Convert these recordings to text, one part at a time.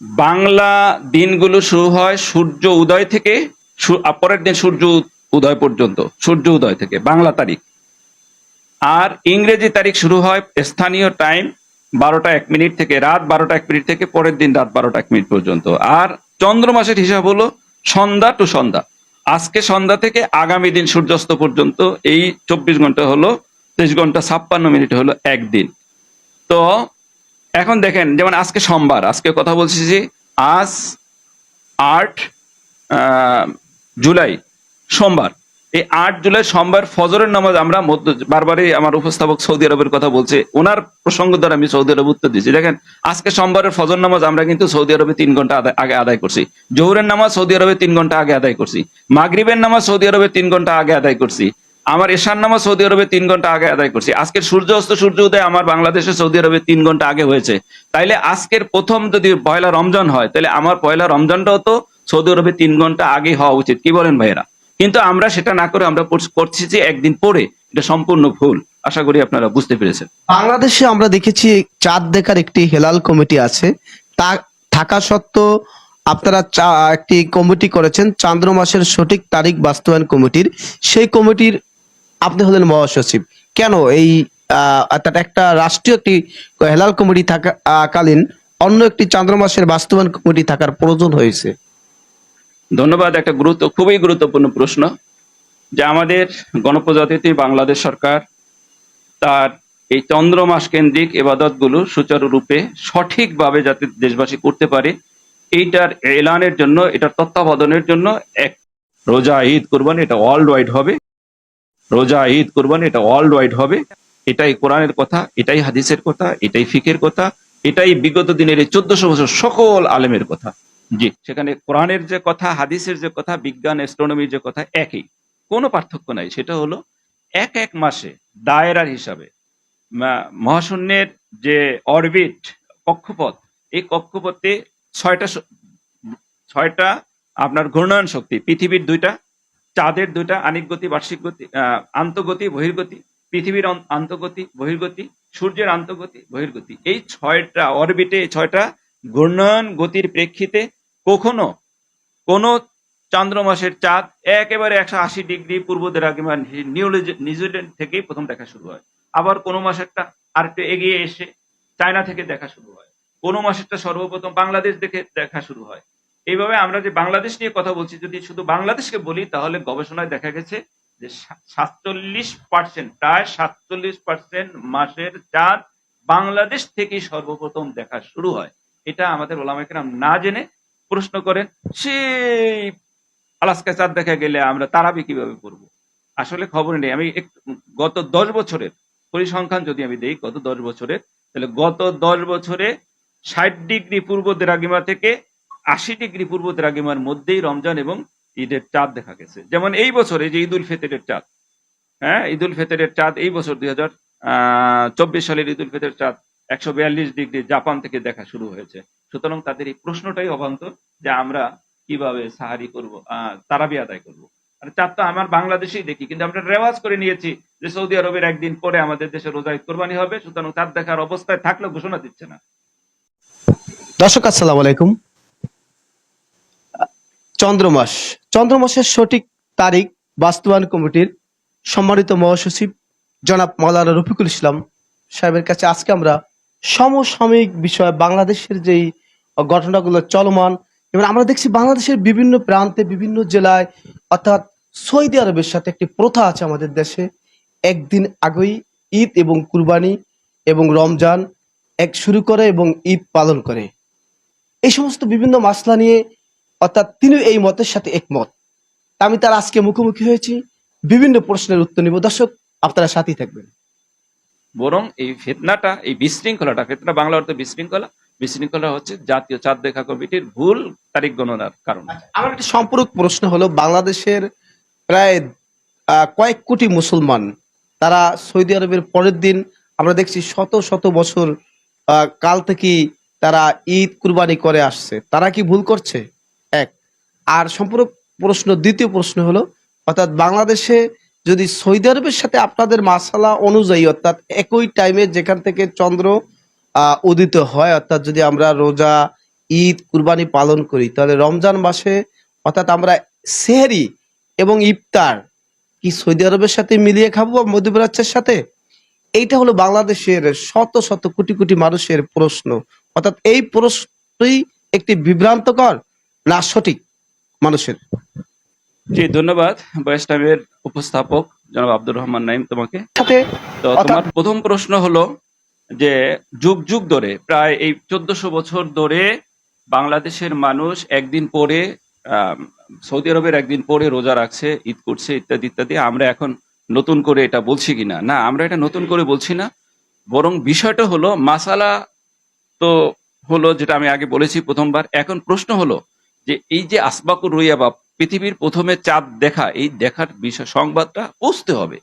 বাংলা দিনগুলো শুরু হয় সূর্য উদয় থেকে পরের দিন সূর্য উদয় পর্যন্ত, সূর্য উদয় থেকে, বাংলা তারিখ। আর ইংরেজি তারিখ শুরু হয় স্থানীয় টাইম বারোটা এক মিনিট থেকে, রাত বারোটা এক মিনিট থেকে, পরের দিন রাত বারোটা এক মিনিট পর্যন্ত। আর চন্দ্র মাসের হিসাব হলো সন্ধ্যা টু সন্ধ্যা। আজকে সন্ধ্যা থেকে আগামী দিন সূর্যাস্ত পর্যন্ত এই চব্বিশ ঘণ্টা হলো, তেইশ ঘণ্টা ছাপ্পান্ন মিনিট হলো একদিন। তো এখন দেখেন, যেমন আজকে সোমবার, আজকে কথা বলছি যে আজ আট জুলাই, সোমবার। এই আট জুলাই, সোমবার ফজরের নামাজ আমরা বারবারই আমার উপস্থাপক সৌদি আরবের কথা বলছে, ওনার প্রসঙ্গ দ্বারা আমি সৌদি আরব উত্তর দিচ্ছি দেখেন, আজকে সোমবারের ফজর নামাজ আমরা কিন্তু সৌদি আরবে তিন ঘণ্টা আগে আদায় করছি। জোহরের নামাজ সৌদি আরবে তিন ঘণ্টা আগে আদায় করছি। মাগরিবের নামাজ সৌদি আরবে তিন ঘণ্টা আগে আদায় করছি। আমার এশার নামাজ সৌদি আরবে তিন ঘণ্টা আগে আদায় করছি। আজকের সূর্য অস্ত, সূর্য উদয় আমার বাংলাদেশে সৌদি আরবে তিন ঘণ্টা আগে হয়েছে। তাইলে আজকের প্রথম যদি পয়লা রমজান হয় তাহলে আমার পয়লা রমজানটাও তো সৌদি আরবে তিন ঘণ্টা আগে হওয়া উচিত। কি বলেন ভাইয়েরা? কিন্তু আমরা সেটা না করে আমরা করছি যে একদিন পরে এটা সম্পূর্ণ ভুল। আশা করি আপনারা বুঝতে পেরেছেন। বাংলাদেশে আমরা দেখেছি চাঁদ দেখার একটি হেলাল কমিটি আছে। তা থাকা সত্ত্বেও আপনারা একটি কমিটি করেছেন। চান্দ্র মাসের সঠিক তারিখ বাস্তবায়ন কমিটির। সেই কমিটির আপনি হলেন মহাসচিব। কেন এই অর্থাৎ একটা রাষ্ট্রীয় একটি হেলাল কমিটি থাকা কালীন অন্য একটি চান্দ্র মাসের বাস্তবায়ন কমিটি থাকার প্রয়োজন হয়েছে? ধন্যবাদ, একটা গুরুত্ব, খুবই গুরুত্বপূর্ণ প্রশ্ন। যে আমাদের গণপ্রজাতন্ত্রী বাংলাদেশ সরকার তার এই চন্দ্র মাস কেন্দ্রিক এবাদতগুলো সুচারুরূপে সঠিকভাবে যাতে দেশবাসী করতে পারে, এইটার এলানের জন্য, এটার তত্ত্বাবধানের জন্য এক রোজা ঈদ কোরবানি, এটা ওয়ার্ল্ড ওয়াইড হবে। রোজা, ঈদ, কোরবানি, এটা ওয়ার্ল্ড ওয়াইড হবে। এটাই কোরআনের কথা, এটাই হাদিসের কথা, এটাই ফিকের কথা, এটাই বিগত দিনের এই চোদ্দশো বছর সকল আলেমের কথা। জি, সেখানে কোরআনের যে কথা, হাদিসের যে কথা, বিজ্ঞান অ্যাস্ট্রোনমির যে কথা, একই। কোনো পার্থক্য নাই, সেটা হলো এক এক মাসে দায়রার হিসাবে মহাশূন্যের যে অরবিট কক্ষপথ, এই কক্ষপথে ছয়টা ছয়টা আপনার ঘূর্ণয়ন শক্তি, পৃথিবীর দুইটা চাঁদের দুইটা আনিক গতি, বার্ষিক গতি আন্তঃগতি, বহির্গতি, পৃথিবীর আন্তঃগতি, বহির্গতি, সূর্যের আন্তঃগতি, বহির্গতি। এই ছয়টা অরবিটে ছয়টা ঘূর্ণয়ন গতির প্রেক্ষিতে কখনো কোন চন্দ্রমাসের চাঁদ একেবারে একশো আশি ডিগ্রি পূর্ব দ্রাঘিমা নিউজিল্যান্ড থেকেই প্রথম দেখা শুরু হয়। আবার কোনো মাসেরটা আরেকটু এগিয়ে এসে চায়না থেকে দেখা শুরু হয়। কোনো মাসেরটা সর্বপ্রথম বাংলাদেশ দেখে দেখা শুরু হয়। এইভাবে আমরা যে বাংলাদেশ নিয়ে কথা বলছি, যদি শুধু বাংলাদেশকে বলি, তাহলে গবেষণায় দেখা গেছে যে সাতচল্লিশ পার্সেন্ট, প্রায় সাতচল্লিশ পার্সেন্ট মাসের চাঁদ বাংলাদেশ থেকেই সর্বপ্রথম দেখা শুরু হয়। এটা আমাদের ওলামাইকেরাম না জেনে প্রশ্ন করেন, সেই আলাস্কায় চাঁদ দেখা গেলে আমরা তারাবি কীভাবে করব আসলে খবর নেই। আমি গত দশ বছরের পরিসংখ্যান যদি আমি দেই, গত দশ বছরের, তাহলে গত দশ বছরে ষাট ডিগ্রি পূর্ব দ্রাঘিমা থেকে আশি ডিগ্রি পূর্ব দ্রাঘিমার মধ্যেই রমজান এবং ঈদের চাঁদ দেখা গেছে। যেমন এই বছরে যে ঈদ উল ফিতরের চাঁদ হ্যাঁ ঈদ উল ফিতরের চাঁদ এই বছর দুই হাজার চব্বিশ সালের ঈদ উল ফিতরের চাঁদ একশো বিয়াল্লিশ ডিগ্রি জাপান থেকে দেখা শুরু হয়েছে। সুতরাং তাদের এই প্রশ্নটাই অবান্তর যে আমরা কীভাবে সাহারি করব তারাবি আদায় করব। আর চাঁদ তো আমার বাংলাদেশেই দেখি, কিন্তু আমরা রেওয়াজ করে নিয়েছি যে সৌদি আরবের একদিন পরে আমাদের দেশে রোজা ঈদ কোরবানি হবে, সুতরাং চাঁদ দেখার অবস্থায় থাকলেও ঘোষণা দিচ্ছে না। দর্শক, আসসালামু আলাইকুম। চন্দ্রমাস। চন্দ্রমাসের সঠিক তারিখ বাস্তবায়ন কমিটির সম্মানিত মহাসচিব জনাব মাওলানা রফিকুল ইসলাম সাহেবের কাছে আজকে আমরা সমসাময়িক বিষয় বাংলাদেশের যেই ঘটনাগুলো চলমান এবং আমরা দেখছি বাংলাদেশের বিভিন্ন প্রান্তে, বিভিন্ন জেলায়, অর্থাৎ সৌদি আরবের সাথে একটি প্রথা আছে আমাদের দেশে। একদিন আগেই ঈদ এবং কুরবানি এবং রমজান এক শুরু করে এবং ঈদ পালন করে। এই সমস্ত বিভিন্ন মাসলা নিয়ে অর্থাৎ তিনি এই মতের সাথে একমত। আমি তার আজকে মুখোমুখি হয়েছি। বিভিন্ন প্রশ্নের উত্তর নিব। দর্শক আপনারা সাথেই থাকবেন। বরং এই ফেতনাটা এই বিশৃঙ্খলাটা ফেতনা বাংলা অর্থে বিশৃঙ্খলা বিশৃঙ্খলা হচ্ছে জাতীয় চাঁদ দেখা কমিটির ভুল তারিখ গণনার কারণে। আমার একটি সম্পূরক প্রশ্ন হলো বাংলাদেশের প্রায় কয়েক কোটি মুসলমান তারা সৌদি আরবের পরের দিন আমরা দেখছি শত শত বছর আহ, কাল থেকে তারা ঈদ কুরবানি করে আসছে। তারা কি ভুল করছে? আর সম্পূরক প্রশ্ন, দ্বিতীয় প্রশ্ন হলো, অর্থাৎ বাংলাদেশে যদি সৌদি আরবের সাথে আপনাদের মাসালা অনুযায়ী, অর্থাৎ একই টাইমে যেখান থেকে চন্দ্র উদিত হয়, অর্থাৎ যদি আমরা রোজা, ঈদ, কুরবানি পালন করি, তাহলে রমজান মাসে, অর্থাৎ আমরা সেহরি এবং ইফতার কি সৌদি আরবের সাথে মিলিয়ে খাব বা মধ্যপ্রাচ্যের সাথে? এইটা হলো বাংলাদেশের শত শত কোটি কোটি মানুষের প্রশ্ন। অর্থাৎ এই প্রশ্নই একটি বিভ্রান্তকর না সঠিক। মানুষের। জি ধন্যবাদ বয়স টাইমের উপস্থাপক জনাব আব্দুর রহমান নাইম তোমাকে। সাথে তো তোমার প্রথম প্রশ্ন হলো যে যুগ যুগ ধরে প্রায় এই চোদ্দশো বছর ধরে বাংলাদেশের মানুষ একদিন পরে সৌদি আরবের একদিন পরে রোজা রাখছে ঈদ করছে ইত্যাদি ইত্যাদি। আমরা এখন নতুন করে এটা বলছি কিনা? না আমরা এটা নতুন করে বলছি না। বরং বিষয়টা হলো মাসালা তো হলো যেটা আমি আগে বলেছি প্রথমবার। এখন প্রশ্ন হলো যে এই যে আসবাকুর রইয়া বা পৃথিবীর প্রথমে চাঁদ দেখা, এই দেখার বিষয়, সংবাদটা পৌঁছতে হবে।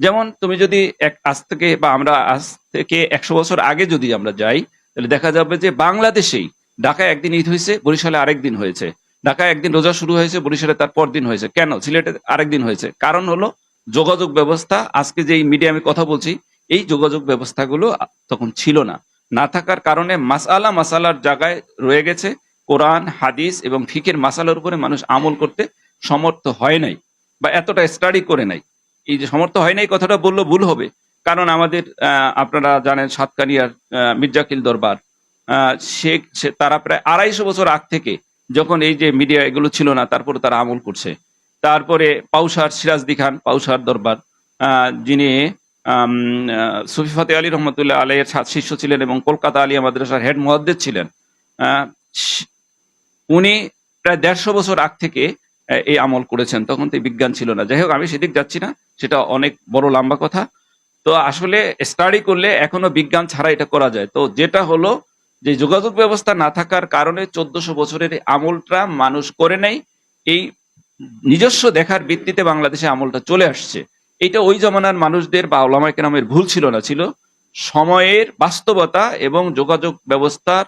যেমন তুমি যদি এক আজ থেকে বা আমরা আজ থেকে একশো বছর আগে যদি আমরা যাই, তাহলে দেখা যাবে যে বাংলাদেশেই ঢাকায় একদিন ঈদ হয়েছে, বরিশালে আরেক দিন হয়েছে। ঢাকায় একদিন রোজা শুরু হয়েছে, বরিশালে তার পর দিন হয়েছে। কেন? সিলেটে আরেকদিন হয়েছে। কারণ হলো যোগাযোগ ব্যবস্থা, আজকে যে এই মিডিয়ামে কথা বলছি, এই যোগাযোগ ব্যবস্থাগুলো তখন ছিল না। না থাকার কারণে মাসালা মাসালার জায়গায় রয়ে গেছে। কোরআন হাদিস এবং ফিকের মাসালার উপরে মানুষ আমল করতে সমর্থ হয় নাই বা এতটা স্টাডি করে নাই। এই যে সমর্থ হয় নাই কথাটা বলল ভুল হবে। কারণ আমাদের আপনারা জানেন সাতকানিয়ার মির্জাকিল দরবার সে তারা প্রায় আড়াইশো বছর আগ থেকে যখন এই যে মিডিয়া এগুলো ছিল না তারপরে তারা আমল করছে। তারপরে পাউসার সিরাজদি খান পাউসার দরবার যিনি আম, আহ, সুফি ফতে আলী রহমতুল্লাহ আলাইয়ের শিষ্য ছিলেন এবং কলকাতা আলী মাদ্রাসার হেড মুহাদ্দিস ছিলেন উনি প্রায় দেড়শো বছর আগ থেকে এই আমল করেছেন। তখন তো বিজ্ঞান ছিল না। যাই হোক, আমি সেদিক যাচ্ছি না। সেটা অনেক বড় লম্বা কথা। তো আসলে স্টাডি করলে এখনও বিজ্ঞান ছাড়া এটা করা যায়। তো যেটা হলো যে যোগাযোগ ব্যবস্থা না থাকার কারণে চোদ্দশো বছরের আমলটা মানুষ করে নাই। এই নিজস্ব দেখার ভিত্তিতে বাংলাদেশে আমলটা চলে আসছে। এটা ওই জমানার মানুষদের বা ওলামাই কেরামের ভুল ছিল না। ছিল সময়ের বাস্তবতা এবং যোগাযোগ ব্যবস্থার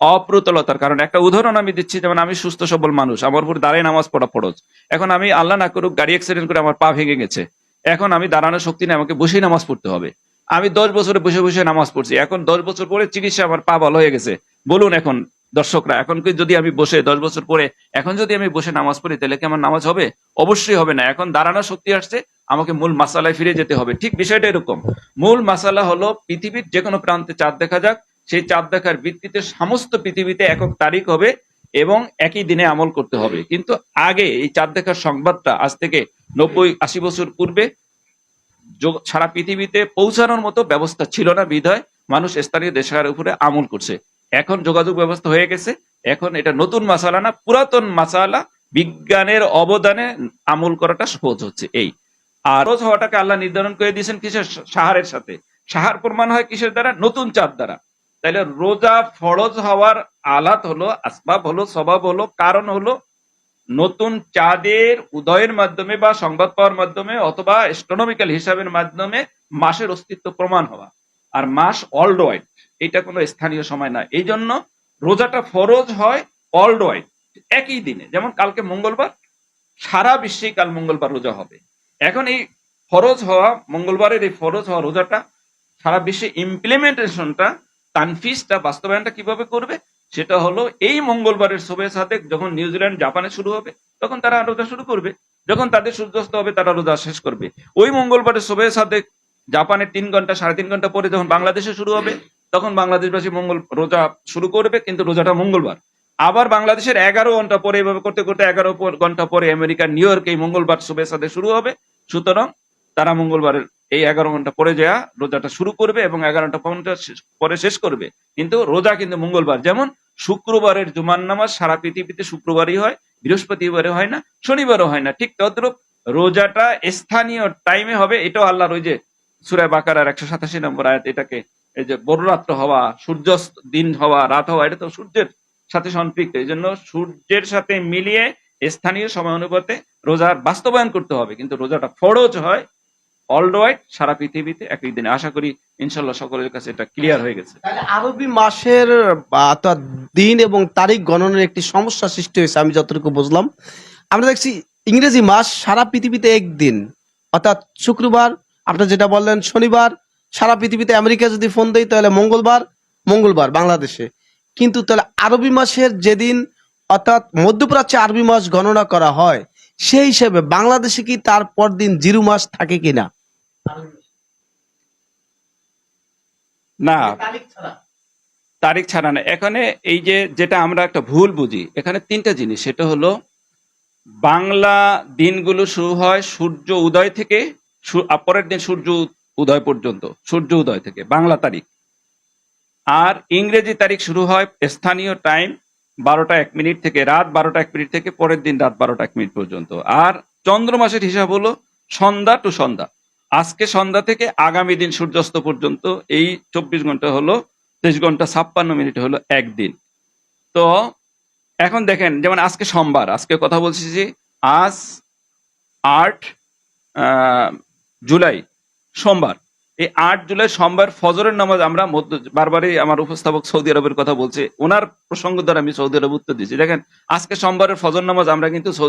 অপ্রতুলতার কারণ। একটা উদাহরণ আমি দিচ্ছি, যেমন আমি সুস্থ, সবল মানুষ, আমার উপর দাঁড়িয়ে নামাজ পড়া ফরজ। এখন আমি আল্লাহ না করুক, গাড়ি অ্যাক্সিডেন্ট করে আমার পা ভেঙে গেছে। এখন আমি দাঁড়ানোর শক্তি নেই, আমাকে বসেই নামাজ পড়তে হবে। আমি দশ বছরে বসে বসে নামাজ পড়ছি। এখন দশ বছর পরে চিকিৎসা আমার পা ভালো হয়ে গেছে। বলুন এখন, দর্শকরা, এখন যদি আমি বসে দশ বছর পরে, এখন যদি আমি বসে নামাজ পড়ি, তাহলে কি আমার নামাজ হবে? অবশ্যই হবে না। এখন দাঁড়ানোর শক্তি আসছে, আমাকে মূল মাসালায় ফিরে যেতে হবে। ঠিক বিষয়টা এরকম। মূল মাসালা হলো পৃথিবীর যে কোনো প্রান্তে চাঁদ দেখা যাক সেই চাঁদ দেখার ভিত্তিতে সমস্ত পৃথিবীতে একক তারিখ হবে এবং একই দিনে আমল করতে হবে। কিন্তু আগে এই চাঁদ দেখার সংবাদটা আজ থেকে নব্বই আশি বছর পূর্বে সারা পৃথিবীতে পৌঁছানোর মতো ব্যবস্থা ছিল না, বিধায় মানুষ স্থানীয় দেশের উপরে আমল করছে। এখন যোগাযোগ ব্যবস্থা হয়ে গেছে। এখন এটা নতুন মাসালা না, পুরাতন মাসালা, বিজ্ঞানের অবদানে আমল করাটা সহজ হচ্ছে এই। আর হওয়াটাকে আল্লাহ নির্ধারণ করে দিয়েছেন কিসের? সাহারের সাথে। সাহার প্রমাণ হয় কিসের দ্বারা? নতুন চাঁদ দ্বারা। তাইলে রোজা ফরজ হওয়ার আলাত হলো, আসবাব হলো, স্বভাব হলো, কারণ হলো নতুন চাঁদের উদয়ের মাধ্যমে বা সংবাদ পাওয়ার মাধ্যমে অথবা অ্যাস্ট্রোনমিক্যাল হিসাবের মাধ্যমে মাসের অস্তিত্ব প্রমাণ হওয়া। আর মাস অল্ড ওয়াইড এটা কোনো স্থানীয় সময় না এই জন্য রোজাটা ফরজ হয় অল্ড ওয়াইড একই দিনে। যেমন কালকে মঙ্গলবার, সারা বিশ্বেই কাল মঙ্গলবার রোজা হবে। এখন এই ফরজ হওয়া, মঙ্গলবারের এই ফরজ হওয়া রোজাটা সারা বিশ্বে ইমপ্লিমেন্টেশনটা তানফিসটা, বাস্তবায়নটা কীভাবে করবে, সেটা হলো এই মঙ্গলবারের শোভে সাথে যখন নিউজিল্যান্ড, জাপানে শুরু হবে, তখন তারা রোজা শুরু করবে। যখন তাদের সূর্যাস্ত হবে, তারা রোজা শেষ করবে। ওই মঙ্গলবারের শোভে সাথে জাপানের তিন ঘণ্টা, সাড়ে তিন ঘণ্টা পরে যখন বাংলাদেশে শুরু হবে, তখন বাংলাদেশবাসী মঙ্গল রোজা শুরু করবে, কিন্তু রোজাটা মঙ্গলবার। আবার বাংলাদেশের এগারো ঘণ্টা পরে, এভাবে করতে করতে এগারো ঘণ্টা পরে আমেরিকার নিউ ইয়র্কে এই মঙ্গলবার শুভে সাথে শুরু হবে। সুতরাং তারা মঙ্গলবারের এই এগারো ঘণ্টা পরে যা রোজাটা শুরু করবে এবং এগারোটা ঘণ্টা পরে শেষ করবে। কিন্তু রোজা কিন্তু মঙ্গলবার। যেমন শুক্রবারের জুমান নামাজ সারা পৃথিবীতে শুক্রবারই হয় বৃহস্পতিবারে হয় না, শনিবারও হয় না। ঠিক তদ্রুপ রোজাটা স্থানীয় টাইমে হবে। এটাও আল্লাহর ওই যে সুরায় বাকারার একশো সাতাশি নম্বর আয়াত, এটাকে এই যে বড়রাত্র হওয়া, সূর্যাস্ত দিন হওয়া, রাত হওয়া, এটা তো সূর্যের সাথে সম্পৃক্ত। এই জন্য সূর্যের সাথে মিলিয়ে স্থানীয় সময় অনুপাতে রোজার বাস্তবায়ন করতে হবে। কিন্তু রোজাটা ফরজ হয় অল ওয়াইড সারা পৃথিবীতে একই দিনে আশা করি ইনশাল্লাহ সকলের কাছে এটা ক্লিয়ার হয়ে গেছে। আরবি মাসের দিন এবং তারিখ গণনার একটি সমস্যা সৃষ্টি হয়েছে, আমি যতটুকু বুঝলাম। আমরা দেখছি ইংরেজি মাস সারা পৃথিবীতে একদিন। অর্থাৎ শুক্রবার, আপনার যেটা বললেন শনিবার, সারা পৃথিবীতে আমেরিকা যদি ফোন দেয়, তাহলে মঙ্গলবার মঙ্গলবার বাংলাদেশে। কিন্তু তাহলে আরবি মাসের যেদিন, অর্থাৎ মধ্যপ্রাচ্যে আরবি মাস গণনা করা হয়, সেই হিসেবে বাংলাদেশে কি তার পর দিন জিরো মাস থাকে কিনা? না। তারিখ ছাড়া। না। এখানে এই যে যেটা আমরা একটা ভুল বুঝি এখানে তিনটা জিনিস। সেটা হলো বাংলা দিনগুলো শুরু হয় সূর্য উদয় থেকে পরের দিন সূর্য উদয় পর্যন্ত সূর্য উদয় থেকে বাংলা তারিখ। আর ইংরেজি তারিখ শুরু হয় স্থানীয় টাইম বারোটা এক মিনিট থেকে রাত বারোটা এক মিনিট থেকে পরের দিন রাত বারোটা এক মিনিট পর্যন্ত। আর চন্দ্র মাসের হিসাব হলো সন্ধ্যা টু সন্ধ্যা। আজকে সন্ধ্যা থেকে আগামী দিন সূর্যাস্ত পর্যন্ত এই চব্বিশ ঘণ্টা হলো, তেইশ ঘণ্টা ছাপ্পান্ন মিনিট হলো একদিন। তো এখন দেখেন, যেমন আজকে সোমবার, আজকে কথা বলছি যে আজ আট জুলাই সোমবার। এই আট জুলাই সোমবার ফজরের নামাজ আমরা মধ্য, বারবারই আমার উপস্থাপক সৌদি আরবের কথা বলছে, ওনার প্রসঙ্গ দ্বারা আমি সৌদি আরব উত্তর দিচ্ছি দেখেন, আজকে সোমবারের ফজর নামাজ আমরা কিন্তু সৌদি